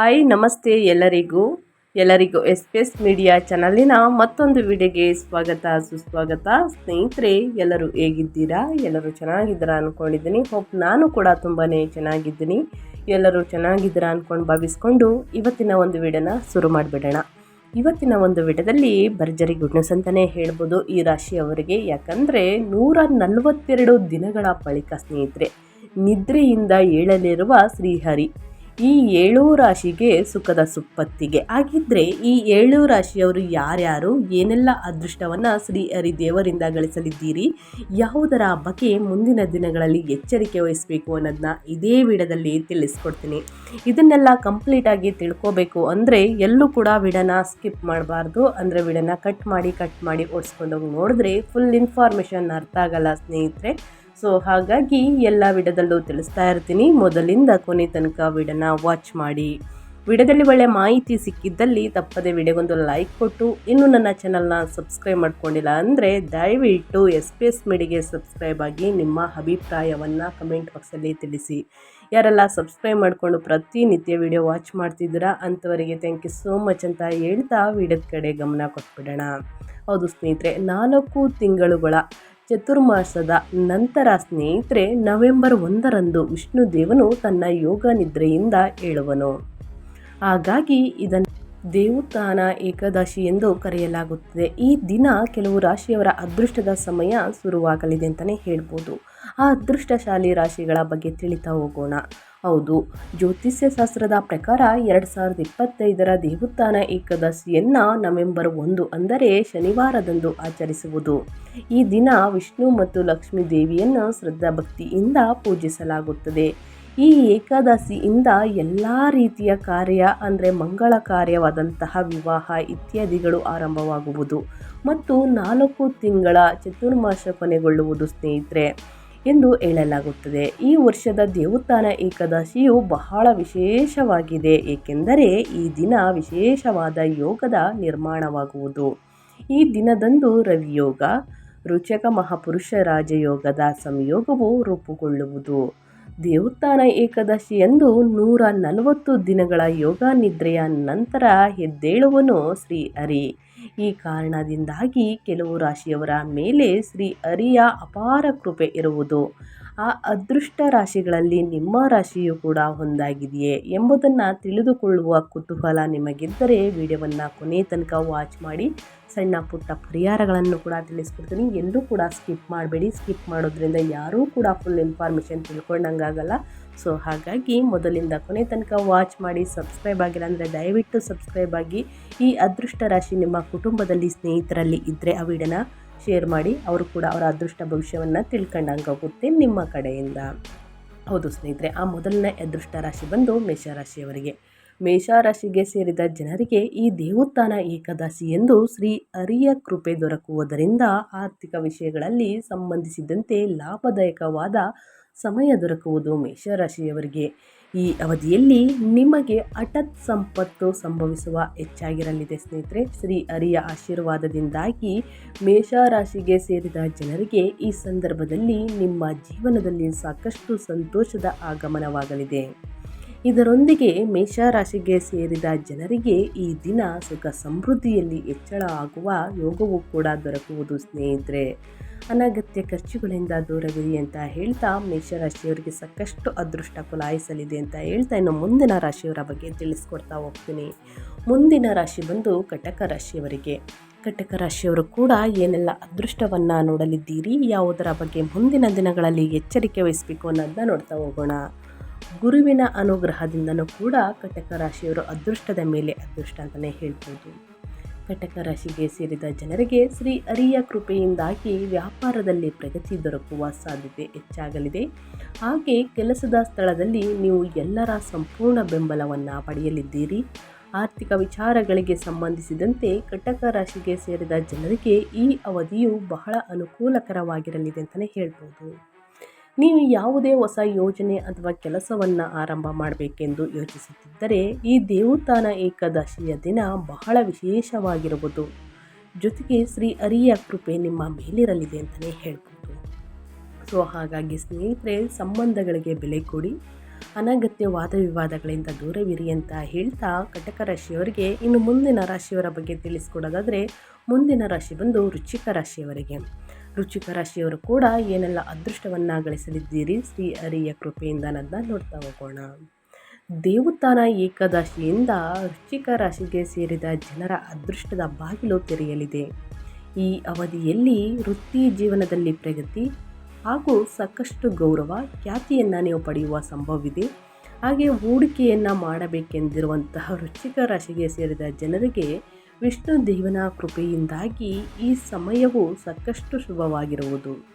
Hi, ನಮಸ್ತೆ ಎಲ್ಲರಿಗೂ. ಎಲ್ಲರಿಗೂ ಎಸ್ ಪಿ ಎಸ್ ಮೀಡಿಯಾ ಚಾನಲಿನ ಮತ್ತೊಂದು ವಿಡಿಯೋಗೆ ಸ್ವಾಗತ, ಸುಸ್ವಾಗತ. ಸ್ನೇಹಿತರೆ, ಎಲ್ಲರೂ ಹೇಗಿದ್ದೀರಾ? ಎಲ್ಲರೂ ಚೆನ್ನಾಗಿದ್ದೀರಾ ಅಂದ್ಕೊಂಡಿದ್ದೀನಿ ಹೋಪ್ ನಾನು ಕೂಡ ತುಂಬಾ ಚೆನ್ನಾಗಿದ್ದೀನಿ. ಎಲ್ಲರೂ ಚೆನ್ನಾಗಿದ್ದೀರಾ ಅಂದ್ಕೊಂಡು ಭಾವಿಸ್ಕೊಂಡು ಇವತ್ತಿನ ಒಂದು ವಿಡಿಯೋನ ಶುರು ಮಾಡಿಬಿಡೋಣ. ಇವತ್ತಿನ ಒಂದು ವಿಡಿಯೋದಲ್ಲಿ ಭರ್ಜರಿ ಗುಡ್ ನ್ಯೂಸ್ ಅಂತಲೇ ಹೇಳ್ಬೋದು ಈ ರಾಶಿಯವರಿಗೆ. ಯಾಕಂದರೆ ನೂರ ನಲವತ್ತೆರಡು ದಿನಗಳ ಬಳಿಕ ಸ್ನೇಹಿತರೆ, ನಿದ್ರೆಯಿಂದ ಏಳಲಿರುವ ಶ್ರೀಹರಿ. ಈ ಏಳು ರಾಶಿಗೆ ಸುಖದ ಸುಪ್ಪತ್ತಿಗೆ. ಹಾಗಿದ್ರೆ ಈ ಏಳು ರಾಶಿಯವರು ಯಾರ್ಯಾರು? ಏನೆಲ್ಲ ಅದೃಷ್ಟವನ್ನು ಶ್ರೀ ದೇವರಿಂದ ಗಳಿಸಲಿದ್ದೀರಿ? ಯಾವುದರ ಬಗ್ಗೆ ಮುಂದಿನ ದಿನಗಳಲ್ಲಿ ಎಚ್ಚರಿಕೆ ವಹಿಸಬೇಕು ಅನ್ನೋದನ್ನ ಇದೇ ವಿಡದಲ್ಲಿ ತಿಳಿಸ್ಕೊಡ್ತೀನಿ. ಇದನ್ನೆಲ್ಲ ಕಂಪ್ಲೀಟಾಗಿ ತಿಳ್ಕೋಬೇಕು ಅಂದರೆ ಎಲ್ಲೂ ಕೂಡ ವಿಡನ ಸ್ಕಿಪ್ ಮಾಡಬಾರ್ದು. ಅಂದರೆ ವಿಡನ ಕಟ್ ಮಾಡಿ ಕಟ್ ಮಾಡಿ ಓಡಿಸ್ಕೊಂಡೋಗಿ ನೋಡಿದ್ರೆ ಫುಲ್ ಇನ್ಫಾರ್ಮೇಷನ್ ಅರ್ಥ ಆಗಲ್ಲ ಸ್ನೇಹಿತರೆ. ಸೊ ಹಾಗಾಗಿ ಎಲ್ಲ ವಿಡದಲ್ಲೂ ತಿಳಿಸ್ತಾ ಇರ್ತೀನಿ. ಮೊದಲಿಂದ ಕೊನೆ ತನಕ ವಿಡನ ವಾಚ್ ಮಾಡಿ. ವಿಡದಲ್ಲಿ ಒಳ್ಳೆ ಮಾಹಿತಿ ಸಿಕ್ಕಿದ್ದಲ್ಲಿ ತಪ್ಪದೆ ವಿಡಿಯೋಗೊಂದು ಲೈಕ್ ಕೊಟ್ಟು, ಇನ್ನೂ ನನ್ನ ಚಾನಲ್ನ ಸಬ್ಸ್ಕ್ರೈಬ್ ಮಾಡ್ಕೊಂಡಿಲ್ಲ ಅಂದರೆ ದಯವಿಟ್ಟು ಎಸ್ ಪಿ ಎಸ್ ಮೀಡಿಗೆ ಸಬ್ಸ್ಕ್ರೈಬ್ ಆಗಿ ನಿಮ್ಮ ಅಭಿಪ್ರಾಯವನ್ನು ಕಮೆಂಟ್ ಬಾಕ್ಸಲ್ಲಿ ತಿಳಿಸಿ. ಯಾರೆಲ್ಲ ಸಬ್ಸ್ಕ್ರೈಬ್ ಮಾಡಿಕೊಂಡು ಪ್ರತಿನಿತ್ಯ ವಿಡಿಯೋ ವಾಚ್ ಮಾಡ್ತಿದ್ದೀರಾ ಅಂಥವರಿಗೆ ಥ್ಯಾಂಕ್ ಯು ಸೋ ಮಚ್ ಅಂತ ಹೇಳ್ತಾ ವಿಡಿಯೋದ ಕಡೆ ಗಮನ ಕೊಟ್ಬಿಡೋಣ. ಹೌದು ಸ್ನೇಹಿತರೆ, ನಾಲ್ಕು ತಿಂಗಳುಗಳ ಚತುರ್ಮಾಸದ ನಂತರ ಸ್ನೇಹಿತರೆ ನವೆಂಬರ್ ಒಂದರಂದು ವಿಷ್ಣು ದೇವನು ತನ್ನ ಯೋಗ ನಿದ್ರೆಯಿಂದ ಏಳುವನು. ಹಾಗಾಗಿ ಇದನ್ನು ದೇವತಾನ ಏಕಾದಶಿ ಎಂದು ಕರೆಯಲಾಗುತ್ತದೆ. ಈ ದಿನ ಕೆಲವು ರಾಶಿಯವರ ಅದೃಷ್ಟದ ಸಮಯ ಶುರುವಾಗಲಿದೆ ಅಂತಲೇ ಹೇಳ್ಬೋದು. ಆ ಅದೃಷ್ಟಶಾಲಿ ರಾಶಿಗಳ ಬಗ್ಗೆ ತಿಳಿತಾ ಹೋಗೋಣ. ಹೌದು. ಜ್ಯೋತಿಷ್ಯ ಶಾಸ್ತ್ರದ ಪ್ರಕಾರ ಎರಡು ಸಾವಿರದ ಇಪ್ಪತ್ತೈದರ ದೇವೋತ್ಥಾನ ಏಕಾದಶಿಯನ್ನು ನವೆಂಬರ್ ಒಂದು ಅಂದರೆ ಶನಿವಾರದಂದು ಆಚರಿಸುವುದು. ಈ ದಿನ ವಿಷ್ಣು ಮತ್ತು ಲಕ್ಷ್ಮೀ ದೇವಿಯನ್ನು ಶ್ರದ್ಧಾಭಕ್ತಿಯಿಂದ ಪೂಜಿಸಲಾಗುತ್ತದೆ. ಈ ಏಕಾದಶಿಯಿಂದ ಎಲ್ಲ ರೀತಿಯ ಕಾರ್ಯ ಅಂದರೆ ಮಂಗಳ ಕಾರ್ಯವಾದಂತಹ ವಿವಾಹ ಇತ್ಯಾದಿಗಳು ಆರಂಭವಾಗುವುದು. ಮತ್ತು ನಾಲ್ಕು ತಿಂಗಳ ಚತುರ್ಮಾಸ ಕೊನೆಗೊಳ್ಳುವುದು ಸ್ನೇಹಿತರೆ. ಎಂದು ಹೇಳಲಾಗುತ್ತದೆ. ಈ ವರ್ಷದ ದೇವಸ್ಥಾನ ಏಕಾದಶಿಯು ಬಹಳ ವಿಶೇಷವಾಗಿದೆ, ಏಕೆಂದರೆ ಈ ದಿನ ವಿಶೇಷವಾದ ಯೋಗದ ನಿರ್ಮಾಣವಾಗುವುದು. ಈ ದಿನದಂದು ರವಿಯೋಗ, ರುಚಕ ಮಹಾಪುರುಷ ರಾಜಯೋಗದ ಸಂಯೋಗವು ರೂಪುಗೊಳ್ಳುವುದು. ದೇವಸ್ಥಾನ ಏಕಾದಶಿಯಂದು ನೂರ ನಲವತ್ತು ದಿನಗಳ ಯೋಗ ನಿದ್ರೆಯ ನಂತರ ಎದ್ದೇಳುವನು ಶ್ರೀ ಹರಿ. ಈ ಕಾರಣದಿಂದಾಗಿ ಕೆಲವು ರಾಶಿಯವರ ಮೇಲೆ ಶ್ರೀ ಅರಿಯ ಅಪಾರ ಕೃಪೆ ಇರುವುದು. ಆ ಅದೃಷ್ಟ ರಾಶಿಗಳಲ್ಲಿ ನಿಮ್ಮ ರಾಶಿಯು ಕೂಡ ಒಂದಾಗಿದೆಯೇ ಎಂಬುದನ್ನು ತಿಳಿದುಕೊಳ್ಳುವ ಕುತೂಹಲ ನಿಮಗಿದ್ದರೆ ವಿಡಿಯೋವನ್ನು ಕೊನೆ ತನಕ ವಾಚ್ ಮಾಡಿ. ಸಣ್ಣ ಪುಟ್ಟ ಪರಿಹಾರಗಳನ್ನು ಕೂಡ ತಿಳಿಸ್ಕೊಡ್ತೀನಿ. ಎಲ್ಲೂ ಕೂಡ ಸ್ಕಿಪ್ ಮಾಡಬೇಡಿ. ಸ್ಕಿಪ್ ಮಾಡೋದ್ರಿಂದ ಯಾರೂ ಕೂಡ ಫುಲ್ ಇನ್ಫಾರ್ಮೇಷನ್ ತಿಳ್ಕೊಂಡಂಗಾಗಲ್ಲ ಸೊ ಹಾಗಾಗಿ ಮೊದಲಿಂದ ಕೊನೆ ತನಕ ವಾಚ್ ಮಾಡಿ ಸಬ್ಸ್ಕ್ರೈಬ್ ಆಗಿಲ್ಲ ಅಂದರೆ ದಯವಿಟ್ಟು ಸಬ್ಸ್ಕ್ರೈಬ್ ಆಗಿ. ಈ ಅದೃಷ್ಟ ರಾಶಿ ನಿಮ್ಮ ಕುಟುಂಬದಲ್ಲಿ ಸ್ನೇಹಿತರಲ್ಲಿ ಇದ್ದರೆ ಆ ವಿಡಿಯೋನ ಶೇರ್ ಮಾಡಿ. ಅವರು ಕೂಡ ಅವರ ಅದೃಷ್ಟ ಭವಿಷ್ಯವನ್ನು ತಿಳ್ಕೊಂಡಂಗಾಗುತ್ತೆ ನಿಮ್ಮ ಕಡೆಯಿಂದ. ಹೌದು ಸ್ನೇಹಿತರೆ, ಆ ಮೊದಲನೇ ಅದೃಷ್ಟ ರಾಶಿ ಬಂದು ಮೇಷರಾಶಿಯವರಿಗೆ ಮೇಷರಾಶಿಗೆ ಸೇರಿದ ಜನರಿಗೆ ಈ ದೇವೋತ್ಥಾನ ಏಕಾದಶಿ ಎಂದು ಶ್ರೀ ಅರಿಯ ಕೃಪೆ ದೊರಕುವುದರಿಂದ ಆರ್ಥಿಕ ವಿಷಯಗಳಲ್ಲಿ ಸಂಬಂಧಿಸಿದಂತೆ ಲಾಭದಾಯಕವಾದ ಸಮಯ ದೊರಕುವುದು ಮೇಷರಾಶಿಯವರಿಗೆ. ಈ ಅವಧಿಯಲ್ಲಿ ನಿಮಗೆ ಹಠಾತ್ ಸಂಪತ್ತು ಸಂಭವಿಸುವ ಹೆಚ್ಚಾಗಿರಲಿದೆ ಸ್ನೇಹಿತರೆ. ಶ್ರೀ ಅರಿಯ ಆಶೀರ್ವಾದದಿಂದಾಗಿ ಮೇಷರಾಶಿಗೆ ಸೇರಿದ ಜನರಿಗೆ ಈ ಸಂದರ್ಭದಲ್ಲಿ ನಿಮ್ಮ ಜೀವನದಲ್ಲಿ ಸಾಕಷ್ಟು ಸಂತೋಷದ ಆಗಮನವಾಗಲಿದೆ. ಇದರೊಂದಿಗೆ ಮೇಷರಾಶಿಗೆ ಸೇರಿದ ಜನರಿಗೆ ಈ ದಿನ ಸುಖ ಸಮೃದ್ಧಿಯಲ್ಲಿ ಹೆಚ್ಚಳ ಆಗುವ ಯೋಗವು ಕೂಡ ದೊರಕುವುದು ಸ್ನೇಹಿತರೆ. ಅನಗತ್ಯ ಖರ್ಚುಗಳಿಂದ ದೂರವಿರಿ ಅಂತ ಹೇಳ್ತಾ ಮೇಷರಾಶಿಯವರಿಗೆ ಸಾಕಷ್ಟು ಅದೃಷ್ಟ ಕುಲಾಯಿಸಲಿದೆ ಅಂತ ಹೇಳ್ತಾ ಇನ್ನು ಮುಂದಿನ ರಾಶಿಯವರ ಬಗ್ಗೆ ತಿಳಿಸ್ಕೊಡ್ತಾ ಹೋಗ್ತೀನಿ. ಮುಂದಿನ ರಾಶಿ ಬಂದು ಕಟಕ ರಾಶಿಯವರಿಗೆ. ಕಟಕ ರಾಶಿಯವರು ಕೂಡ ಏನೆಲ್ಲ ಅದೃಷ್ಟವನ್ನು ನೋಡಲಿದ್ದೀರಿ, ಯಾವುದರ ಬಗ್ಗೆ ಮುಂದಿನ ದಿನಗಳಲ್ಲಿ ಎಚ್ಚರಿಕೆ ವಹಿಸಬೇಕು ಅನ್ನೋದನ್ನ ನೋಡ್ತಾ ಹೋಗೋಣ. ಗುರುವಿನ ಅನುಗ್ರಹದಿಂದನೂ ಕೂಡ ಕಟಕ ರಾಶಿಯವರು ಅದೃಷ್ಟದ ಮೇಲೆ ಅದೃಷ್ಟ ಅಂತಲೇ ಹೇಳ್ಬೋದು. ಕಟಕ ರಾಶಿಗೆ ಸೇರಿದ ಜನರಿಗೆ ಶ್ರೀ ಅರಿಯ ಕೃಪೆಯಿಂದಾಗಿ ವ್ಯಾಪಾರದಲ್ಲಿ ಪ್ರಗತಿ ದೊರಕುವ ಸಾಧ್ಯತೆ ಹೆಚ್ಚಾಗಲಿದೆ. ಹಾಗೆ ಕೆಲಸದ ಸ್ಥಳದಲ್ಲಿ ನೀವು ಎಲ್ಲರ ಸಂಪೂರ್ಣ ಬೆಂಬಲವನ್ನು ಪಡೆಯಲಿದ್ದೀರಿ. ಆರ್ಥಿಕ ವಿಚಾರಗಳಿಗೆ ಸಂಬಂಧಿಸಿದಂತೆ ಕಟಕ ರಾಶಿಗೆ ಸೇರಿದ ಜನರಿಗೆ ಈ ಅವಧಿಯು ಬಹಳ ಅನುಕೂಲಕರವಾಗಿರಲಿದೆ ಅಂತಲೇ ಹೇಳ್ಬೋದು. ನೀವು ಯಾವುದೇ ಹೊಸ ಯೋಜನೆ ಅಥವಾ ಕೆಲಸವನ್ನು ಆರಂಭ ಮಾಡಬೇಕೆಂದು ಯೋಚಿಸುತ್ತಿದ್ದರೆ ಈ ದೇವತಾನ ಏಕಾದಶಿಯ ದಿನ ಬಹಳ ವಿಶೇಷವಾಗಿರುವುದು. ಜೊತೆಗೆ ಶ್ರೀ ಅರಿಯ ಕೃಪೆ ನಿಮ್ಮ ಮೇಲಿರಲಿದೆ ಅಂತಲೇ ಹೇಳ್ಬೋದು. ಸೊ, ಹಾಗಾಗಿ ಸ್ನೇಹಿತರೆ, ಸಂಬಂಧಗಳಿಗೆ ಬೆಲೆ ಕೊಡಿ. ಅನಗತ್ಯ ವಾದ ವಿವಾದಗಳಿಂದ ದೂರವಿರಿ ಅಂತ ಹೇಳ್ತಾ ಕಟಕ ರಾಶಿಯವರಿಗೆ, ಇನ್ನು ಮುಂದಿನ ರಾಶಿಯವರ ಬಗ್ಗೆ ತಿಳಿಸ್ಕೊಡೋದಾದರೆ ಮುಂದಿನ ರಾಶಿ ಬಂದು ರುಚಿಕ ರಾಶಿಯವರಿಗೆ. ರುಚಿಕ ರಾಶಿಯವರು ಕೂಡ ಏನೆಲ್ಲ ಅದೃಷ್ಟವನ್ನು ಗಳಿಸಲಿದ್ದೀರಿ ಶ್ರೀ ಹರಿಯ ಕೃಪೆಯಿಂದ ಅನ್ನೋದನ್ನ ನೋಡ್ತಾ ಹೋಗೋಣ. ದೇವತಾನ ಏಕಾದಶಿಯಿಂದ ರುಚಿಕ ರಾಶಿಗೆ ಸೇರಿದ ಜನರ ಅದೃಷ್ಟದ ಬಾಗಿಲು ತೆರೆಯಲಿದೆ. ಈ ಅವಧಿಯಲ್ಲಿ ವೃತ್ತಿ ಜೀವನದಲ್ಲಿ ಪ್ರಗತಿ ಹಾಗೂ ಸಾಕಷ್ಟು ಗೌರವ, ಖ್ಯಾತಿಯನ್ನು ನೀವು ಪಡೆಯುವ ಸಂಭವವಿದೆ. ಹಾಗೆ ಹೂಡಿಕೆಯನ್ನು ಮಾಡಬೇಕೆಂದಿರುವಂತಹ ವೃಶ್ಚಿಕ ರಾಶಿಗೆ ಸೇರಿದ ಜನರಿಗೆ ವಿಷ್ಣು ದೇವನ ಕೃಪೆಯಿಂದಾಗಿ ಈ ಸಮಯವು ಸಾಕಷ್ಟು ಶುಭವಾಗಿರುವುದು.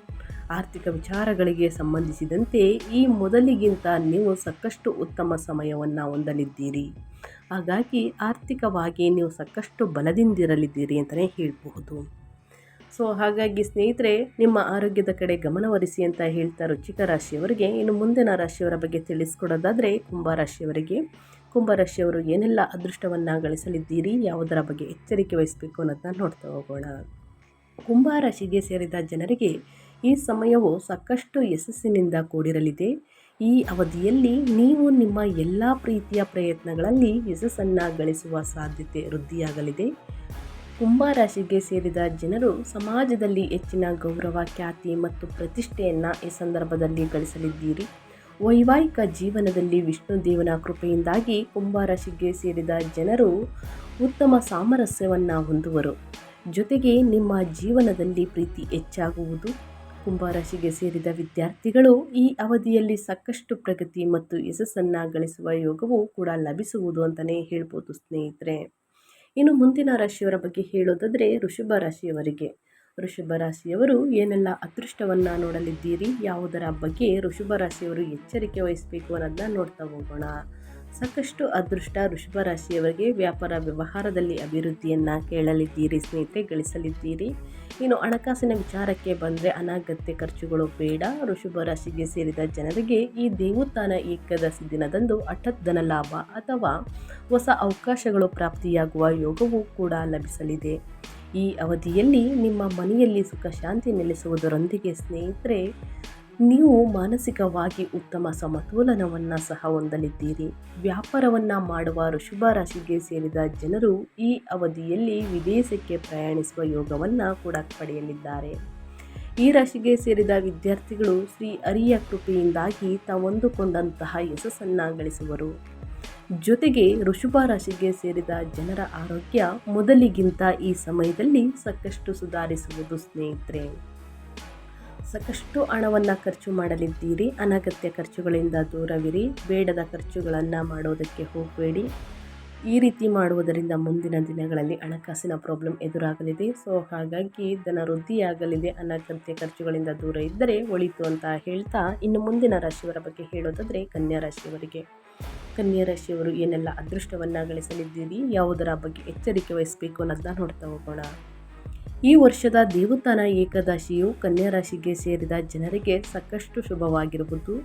ಆರ್ಥಿಕ ವಿಚಾರಗಳಿಗೆ ಸಂಬಂಧಿಸಿದಂತೆ ಈ ಮೊದಲಿಗಿಂತ ನೀವು ಸಾಕಷ್ಟು ಉತ್ತಮ ಸಮಯವನ್ನು ಹೊಂದಲಿದ್ದೀರಿ. ಹಾಗಾಗಿ ಆರ್ಥಿಕವಾಗಿ ನೀವು ಸಾಕಷ್ಟು ಬಲದಿಂದಿರಲಿದ್ದೀರಿ ಅಂತಲೇ ಹೇಳಬಹುದು. ಸೊ, ಹಾಗಾಗಿ ಸ್ನೇಹಿತರೆ, ನಿಮ್ಮ ಆರೋಗ್ಯದ ಕಡೆ ಗಮನವರಿಸಿ ಅಂತ ಹೇಳ್ತಾ ರುಚಿಕ ರಾಶಿಯವರಿಗೆ, ಇನ್ನು ಮುಂದಿನ ರಾಶಿಯವರ ಬಗ್ಗೆ ತಿಳಿಸ್ಕೊಡೋದಾದರೆ ಕುಂಭರಾಶಿಯವರಿಗೆ ಕುಂಭರಾಶಿಯವರು ಏನೆಲ್ಲ ಅದೃಷ್ಟವನ್ನು ಗಳಿಸಲಿದ್ದೀರಿ ಯಾವುದರ ಬಗ್ಗೆ ಎಚ್ಚರಿಕೆ ವಹಿಸಬೇಕು ಅನ್ನೋದನ್ನ ನೋಡ್ತಾ ಹೋಗೋಣ. ಕುಂಭರಾಶಿಗೆ ಸೇರಿದ ಜನರಿಗೆ ಈ ಸಮಯವು ಸಾಕಷ್ಟು ಯಶಸ್ಸಿನಿಂದ ಕೂಡಿರಲಿದೆ. ಈ ಅವಧಿಯಲ್ಲಿ ನೀವು ನಿಮ್ಮ ಎಲ್ಲ ಪ್ರೀತಿಯ ಪ್ರಯತ್ನಗಳಲ್ಲಿ ಯಶಸ್ಸನ್ನು ಗಳಿಸುವ ಸಾಧ್ಯತೆ ವೃದ್ಧಿಯಾಗಲಿದೆ. ಕುಂಭರಾಶಿಗೆ ಸೇರಿದ ಜನರು ಸಮಾಜದಲ್ಲಿ ಹೆಚ್ಚಿನ ಗೌರವ, ಖ್ಯಾತಿ ಮತ್ತು ಪ್ರತಿಷ್ಠೆಯನ್ನು ಈ ಸಂದರ್ಭದಲ್ಲಿ ಗಳಿಸಲಿದ್ದೀರಿ. ವೈವಾಹಿಕ ಜೀವನದಲ್ಲಿ ವಿಷ್ಣು ದೇವನ ಕೃಪೆಯಿಂದಾಗಿ ಕುಂಭರಾಶಿಗೆ ಸೇರಿದ ಜನರು ಉತ್ತಮ ಸಾಮರಸ್ಯವನ್ನು ಹೊಂದುವರು. ಜೊತೆಗೆ ನಿಮ್ಮ ಜೀವನದಲ್ಲಿ ಪ್ರೀತಿ ಹೆಚ್ಚಾಗುವುದು. ಕುಂಭರಾಶಿಗೆ ಸೇರಿದ ವಿದ್ಯಾರ್ಥಿಗಳು ಈ ಅವಧಿಯಲ್ಲಿ ಸಾಕಷ್ಟು ಪ್ರಗತಿ ಮತ್ತು ಯಶಸ್ಸನ್ನು ಗಳಿಸುವ ಯೋಗವು ಕೂಡ ಲಭಿಸುವುದು ಅಂತಲೇ ಹೇಳ್ಬೋದು ಸ್ನೇಹಿತರೆ. ಇನ್ನು ಮುಂದಿನ ರಾಶಿಯವರ ಬಗ್ಗೆ ಹೇಳೋದಾದರೆ ಋಷಭ ರಾಶಿಯವರಿಗೆ. ಋಷಭ ರಾಶಿಯವರು ಏನೆಲ್ಲ ಅದೃಷ್ಟವನ್ನು ನೋಡಲಿದ್ದೀರಿ? ಯಾವುದರ ಬಗ್ಗೆ ಋಷಭ ರಾಶಿಯವರು ಎಚ್ಚರಿಕೆ ವಹಿಸಬೇಕು ಅನ್ನೋದನ್ನ ನೋಡ್ತಾ ಹೋಗೋಣ. ಸಾಕಷ್ಟು ಅದೃಷ್ಟ ಋಷಭ ರಾಶಿಯವರಿಗೆ ವ್ಯಾಪಾರ ವ್ಯವಹಾರದಲ್ಲಿ ಅಭಿವೃದ್ಧಿಯನ್ನು ಕೇಳಲಿದ್ದೀರಿ, ಸ್ನೇಹಿತರೆ ಗಳಿಸಲಿದ್ದೀರಿ. ಇನ್ನು ಹಣಕಾಸಿನ ವಿಚಾರಕ್ಕೆ ಬಂದರೆ ಅನಾಗತ್ಯ ಖರ್ಚುಗಳು ಬೇಡ. ಋಷಭ ರಾಶಿಗೆ ಸೇರಿದ ಜನರಿಗೆ ಈ ದೇವಸ್ಥಾನ ಏಕಾದಶಿ ದಿನದಂದು ಹಠಾತ್ ಲಾಭ ಅಥವಾ ಹೊಸ ಅವಕಾಶಗಳು ಪ್ರಾಪ್ತಿಯಾಗುವ ಯೋಗವೂ ಕೂಡ ಲಭಿಸಲಿದೆ. ಈ ಅವಧಿಯಲ್ಲಿ ನಿಮ್ಮ ಮನೆಯಲ್ಲಿ ಸುಖ ಶಾಂತಿ ನೆಲೆಸುವುದರೊಂದಿಗೆ ಸ್ನೇಹಿತರೆ, ನೀವು ಮಾನಸಿಕವಾಗಿ ಉತ್ತಮ ಸಮತೋಲನವನ್ನು ಸಹ ಹೊಂದಲಿದ್ದೀರಿ. ವ್ಯಾಪಾರವನ್ನು ಮಾಡುವ ಋಷಭ ರಾಶಿಗೆ ಸೇರಿದ ಜನರು ಈ ಅವಧಿಯಲ್ಲಿ ವಿದೇಶಕ್ಕೆ ಪ್ರಯಾಣಿಸುವ ಯೋಗವನ್ನು ಕೂಡ ಪಡೆಯಲಿದ್ದಾರೆ. ಈ ರಾಶಿಗೆ ಸೇರಿದ ವಿದ್ಯಾರ್ಥಿಗಳು ಶ್ರೀ ಅರಿಯ ಕೃಪೆಯಿಂದಾಗಿ ತಾವೊಂದುಕೊಂಡಂತಹ ಯಶಸ್ಸನ್ನು ಗಳಿಸುವರು. ಜೊತೆಗೆ ಋಷಭ ರಾಶಿಗೆ ಸೇರಿದ ಜನರ ಆರೋಗ್ಯ ಮೊದಲಿಗಿಂತ ಈ ಸಮಯದಲ್ಲಿ ಸಾಕಷ್ಟು ಸುಧಾರಿಸುವುದು ಸ್ನೇಹಿತರೆ. ಸಾಕಷ್ಟು ಹಣವನ್ನು ಖರ್ಚು ಮಾಡಲಿದ್ದೀರಿ. ಅನಗತ್ಯ ಖರ್ಚುಗಳಿಂದ ದೂರವಿರಿ. ಬೇಡದ ಖರ್ಚುಗಳನ್ನು ಮಾಡೋದಕ್ಕೆ ಹೋಗಬೇಡಿ. ಈ ರೀತಿ ಮಾಡುವುದರಿಂದ ಮುಂದಿನ ದಿನಗಳಲ್ಲಿ ಹಣಕಾಸಿನ ಪ್ರಾಬ್ಲಮ್ ಎದುರಾಗಲಿದೆ. ಸೊ ಹಾಗಾಗಿ ಧನ ವೃದ್ಧಿಯಾಗಲಿದೆ ಅನಗತ್ಯ ಖರ್ಚುಗಳಿಂದ ದೂರ ಇದ್ದರೆ ಒಳಿತು ಅಂತ ಹೇಳ್ತಾ ಇನ್ನು ಮುಂದಿನ ರಾಶಿಯವರ ಬಗ್ಗೆ ಹೇಳೋದಾದರೆ ಕನ್ಯಾ ರಾಶಿಯವರಿಗೆ. ಕನ್ಯಾ ರಾಶಿಯವರು ಏನೆಲ್ಲ ಅದೃಷ್ಟವನ್ನು ಗಳಿಸಲಿದ್ದೀರಿ ಯಾವುದರ ಬಗ್ಗೆ ಎಚ್ಚರಿಕೆ ವಹಿಸಬೇಕು ಅನ್ನೋದನ್ನ ನೋಡ್ತಾ ಹೋಗೋಣ. ಈ ವರ್ಷದ ದೇವತಾನ ಏಕಾದಶಿಯು ಕನ್ಯಾ ರಾಶಿಗೆ ಸೇರಿದ ಜನರಿಗೆ ಸಾಕಷ್ಟು ಶುಭವಾಗಿರುವುದು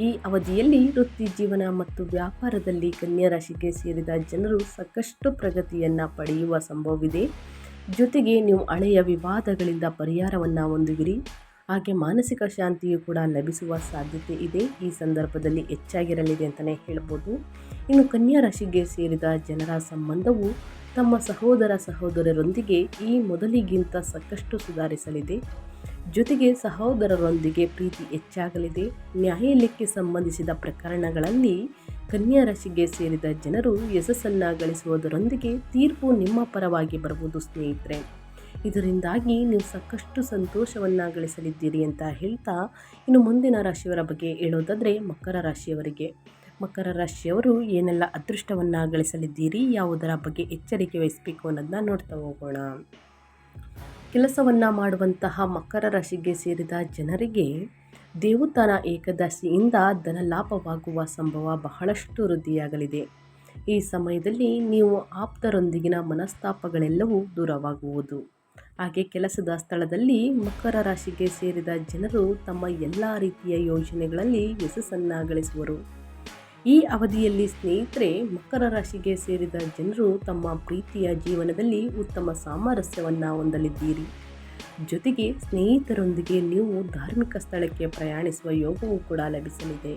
ಈ ಅವಧಿಯಲ್ಲಿ ವೃತ್ತಿ ಜೀವನ ಮತ್ತು ವ್ಯಾಪಾರದಲ್ಲಿ ಕನ್ಯಾ ರಾಶಿಗೆ ಸೇರಿದ ಜನರು ಸಾಕಷ್ಟು ಪ್ರಗತಿಯನ್ನು ಪಡೆಯುವ ಸಂಭವವಿದೆ. ಜೊತೆಗೆ ನೀವು ಹಳೆಯ ವಿವಾದಗಳಿಂದ ಪರಿಹಾರವನ್ನು ಹೊಂದುವಿರಿ. ಹಾಗೆ ಮಾನಸಿಕ ಶಾಂತಿಯು ಕೂಡ ಲಭಿಸುವ ಸಾಧ್ಯತೆ ಇದೆ. ಈ ಸಂದರ್ಭದಲ್ಲಿ ಹೆಚ್ಚಾಗಿರಲಿದೆ ಅಂತಲೇ ಹೇಳ್ಬೋದು. ಇನ್ನು ಕನ್ಯಾ ರಾಶಿಗೆ ಸೇರಿದ ಜನರ ಸಂಬಂಧವು ತಮ್ಮ ಸಹೋದರ ಸಹೋದರರೊಂದಿಗೆ ಈ ಮೊದಲಿಗಿಂತ ಸಾಕಷ್ಟು ಸುಧಾರಿಸಲಿದೆ. ಜೊತೆಗೆ ಸಹೋದರರೊಂದಿಗೆ ಪ್ರೀತಿ ಹೆಚ್ಚಾಗಲಿದೆ. ನ್ಯಾಯಾಲಯಕ್ಕೆ ಸಂಬಂಧಿಸಿದ ಪ್ರಕರಣಗಳಲ್ಲಿ ಕನ್ಯಾ ರಾಶಿಗೆ ಸೇರಿದ ಜನರು ಯಶಸ್ಸನ್ನು ಗಳಿಸುವುದರೊಂದಿಗೆ ತೀರ್ಪು ನಿಮ್ಮ ಪರವಾಗಿ ಬರುವುದು ಸ್ನೇಹಿತರೆ. ಇದರಿಂದಾಗಿ ನೀವು ಸಾಕಷ್ಟು ಸಂತೋಷವನ್ನು ಗಳಿಸಲಿದ್ದೀರಿ ಅಂತ ಹೇಳ್ತಾ ಇನ್ನು ಮುಂದಿನ ರಾಶಿಯವರ ಬಗ್ಗೆ ಹೇಳೋದಾದರೆ ಮಕರ ರಾಶಿಯವರಿಗೆ. ಮಕರ ರಾಶಿಯವರು ಏನೆಲ್ಲ ಅದೃಷ್ಟವನ್ನು ಗಳಿಸಲಿದ್ದೀರಿ ಯಾವುದರ ಬಗ್ಗೆ ಎಚ್ಚರಿಕೆ ವಹಿಸಬೇಕು ಅನ್ನೋದನ್ನ ನೋಡ್ತಾ ಹೋಗೋಣ. ಕೆಲಸವನ್ನು ಮಾಡುವಂತಹ ಮಕರ ರಾಶಿಗೆ ಸೇರಿದ ಜನರಿಗೆ ದೇವತಾನ ಏಕದಶಿಯಿಂದ ಧನ ಲಾಭವಾಗುವ ಸಂಭವ ಬಹಳಷ್ಟು ವೃದ್ಧಿಯಾಗಲಿದೆ. ಈ ಸಮಯದಲ್ಲಿ ನೀವು ಆಪ್ತರೊಂದಿಗಿನ ಮನಸ್ತಾಪಗಳೆಲ್ಲವೂ ದೂರವಾಗುವುದು. ಹಾಗೆ ಕೆಲಸದ ಸ್ಥಳದಲ್ಲಿ ಮಕರ ರಾಶಿಗೆ ಸೇರಿದ ಜನರು ತಮ್ಮ ಎಲ್ಲ ರೀತಿಯ ಯೋಜನೆಗಳಲ್ಲಿ ಯಶಸ್ಸನ್ನು ಗಳಿಸುವರು ಈ ಅವಧಿಯಲ್ಲಿ ಸ್ನೇಹಿತರೆ, ಮಕರ ರಾಶಿಗೆ ಸೇರಿದ ಜನರು ತಮ್ಮ ಪ್ರೀತಿಯ ಜೀವನದಲ್ಲಿ ಉತ್ತಮ ಸಾಮರಸ್ಯವನ್ನು ಹೊಂದಲಿದ್ದೀರಿ. ಜೊತೆಗೆ ಸ್ನೇಹಿತರೊಂದಿಗೆ ನೀವು ಧಾರ್ಮಿಕ ಸ್ಥಳಕ್ಕೆ ಪ್ರಯಾಣಿಸುವ ಯೋಗವೂ ಕೂಡ ಲಭಿಸಲಿದೆ.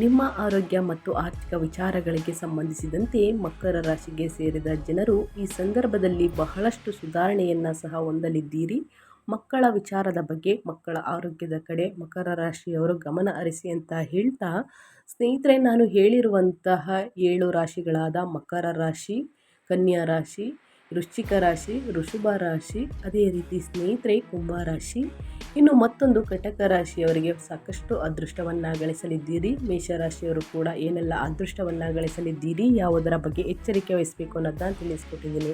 ನಿಮ್ಮ ಆರೋಗ್ಯ ಮತ್ತು ಆರ್ಥಿಕ ವಿಚಾರಗಳಿಗೆ ಸಂಬಂಧಿಸಿದಂತೆ ಮಕರ ರಾಶಿಗೆ ಸೇರಿದ ಜನರು ಈ ಸಂದರ್ಭದಲ್ಲಿ ಬಹಳಷ್ಟು ಸುಧಾರಣೆಯನ್ನು ಸಹ ಹೊಂದಲಿದ್ದೀರಿ. ಮಕ್ಕಳ ವಿಚಾರದ ಬಗ್ಗೆ, ಮಕ್ಕಳ ಆರೋಗ್ಯದ ಕಡೆ ಮಕರ ರಾಶಿಯವರು ಗಮನ ಹರಿಸಿ ಅಂತ ಹೇಳ್ತಾ, ಸ್ನೇಹಿತರೆ, ನಾನು ಹೇಳಿರುವಂತಹ ಏಳು ರಾಶಿಗಳಾದ ಮಕರ ರಾಶಿ, ಕನ್ಯಾ ರಾಶಿ, ವೃಶ್ಚಿಕ ರಾಶಿ ಋಷಭ ರಾಶಿ, ಅದೇ ರೀತಿ ಸ್ನೇಹಿತರೆ, ಕುಂಭ ರಾಶಿ ಇನ್ನು ಮತ್ತೊಂದು ಕಟಕ ರಾಶಿಯವರಿಗೆ ಸಾಕಷ್ಟು ಅದೃಷ್ಟವನ್ನು ಗಳಿಸಲಿದ್ದೀರಿ ಮೇಷರಾಶಿಯವರು ಕೂಡ ಏನೆಲ್ಲ ಅದೃಷ್ಟವನ್ನು ಗಳಿಸಲಿದ್ದೀರಿ ಯಾವುದರ ಬಗ್ಗೆ ಎಚ್ಚರಿಕೆ ವಹಿಸಬೇಕು ಅನ್ನೋದನ್ನ ತಿಳಿಸ್ಕೊಟ್ಟಿದ್ದೀನಿ.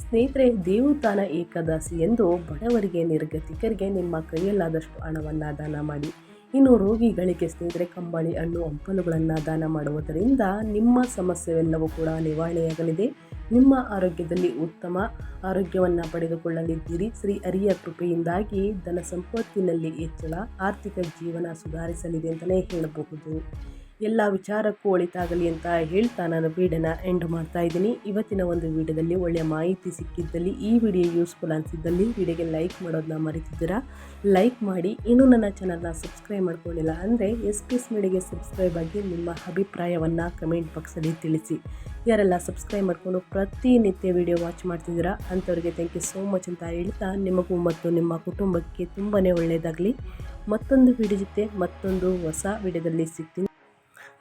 ಸ್ನೇಹಿತರೆ, ದೇವತಾನ ಏಕದಾಸಿ ಎಂದು ಬಡವರಿಗೆ, ನಿರ್ಗತಿಕರಿಗೆ, ನಿಮ್ಮ ಕೈಯಲ್ಲಾದಷ್ಟು ಹಣವನ್ನು ದಾನ ಮಾಡಿ. ಇನ್ನು ರೋಗಿಗಳಿಗೆ ಸ್ನೇಹಿತರೆ, ಕಂಬಳಿ, ಹಣ್ಣು, ಹಂಪಲುಗಳನ್ನು ದಾನ ಮಾಡುವುದರಿಂದ ನಿಮ್ಮ ಸಮಸ್ಯೆವೆಲ್ಲವೂ ಕೂಡ ನಿವಾರಣೆಯಾಗಲಿದೆ. ನಿಮ್ಮ ಆರೋಗ್ಯದಲ್ಲಿ ಉತ್ತಮ ಆರೋಗ್ಯವನ್ನು ಪಡೆದುಕೊಳ್ಳಲಿದ್ದೀರಿ. ಶ್ರೀ ಅರಿಯ ಕೃಪೆಯಿಂದಾಗಿ ಧನ ಸಂಪತ್ತಿನಲ್ಲಿ ಹೆಚ್ಚಳ, ಆರ್ಥಿಕ ಜೀವನ ಸುಧಾರಿಸಲಿದೆ ಅಂತಲೇ ಹೇಳಬಹುದು. ಎಲ್ಲ ವಿಚಾರಕ್ಕೂ ಒಳಿತಾಗಲಿ ಅಂತ ಹೇಳ್ತಾ ನಾನು ವೀಡಿಯೋನ ಎಂಡ್ ಮಾಡ್ತಾ ಇದ್ದೀನಿ. ಇವತ್ತಿನ ಒಂದು ವಿಡಿಯೋದಲ್ಲಿ ಒಳ್ಳೆಯ ಮಾಹಿತಿ ಸಿಕ್ಕಿದ್ದಲ್ಲಿ, ಈ ವಿಡಿಯೋ ಯೂಸ್ಫುಲ್ ಅನಿಸಿದ್ದಲ್ಲಿ ವಿಡಿಯೋಗೆ ಲೈಕ್ ಮಾಡೋದನ್ನ ಮರಿತಿದ್ದೀರಾ? ಲೈಕ್ ಮಾಡಿ. ಇನ್ನೂ ನನ್ನ ಚಾನಲ್ನ ಸಬ್ಸ್ಕ್ರೈಬ್ ಮಾಡ್ಕೊಂಡಿಲ್ಲ ಅಂದರೆ ಎಸ್ ಪಿ ಎಸ್ ಮೀಡಿಯಾಗೆ ಸಬ್ಸ್ಕ್ರೈಬ್ ಆಗಿ ನಿಮ್ಮ ಅಭಿಪ್ರಾಯವನ್ನು ಕಮೆಂಟ್ ಬಾಕ್ಸಲ್ಲಿ ತಿಳಿಸಿ. ಯಾರೆಲ್ಲ ಸಬ್ಸ್ಕ್ರೈಬ್ ಮಾಡಿಕೊಂಡು ಪ್ರತಿನಿತ್ಯ ವಿಡಿಯೋ ವಾಚ್ ಮಾಡ್ತಿದ್ದೀರಾ? ಅಂಥವ್ರಿಗೆ ಥ್ಯಾಂಕ್ ಯು ಸೋ ಮಚ್ ಅಂತ ಹೇಳ್ತಾ ನಿಮಗೂ ಮತ್ತು ನಿಮ್ಮ ಕುಟುಂಬಕ್ಕೆ ತುಂಬಾ ಒಳ್ಳೆಯದಾಗಲಿ. ಮತ್ತೊಂದು ವಿಡಿಯೋ ಜೊತೆ ಮತ್ತೊಂದು ಹೊಸ ವಿಡಿಯೋದಲ್ಲಿ ಸಿಗ್ತೀನಿ.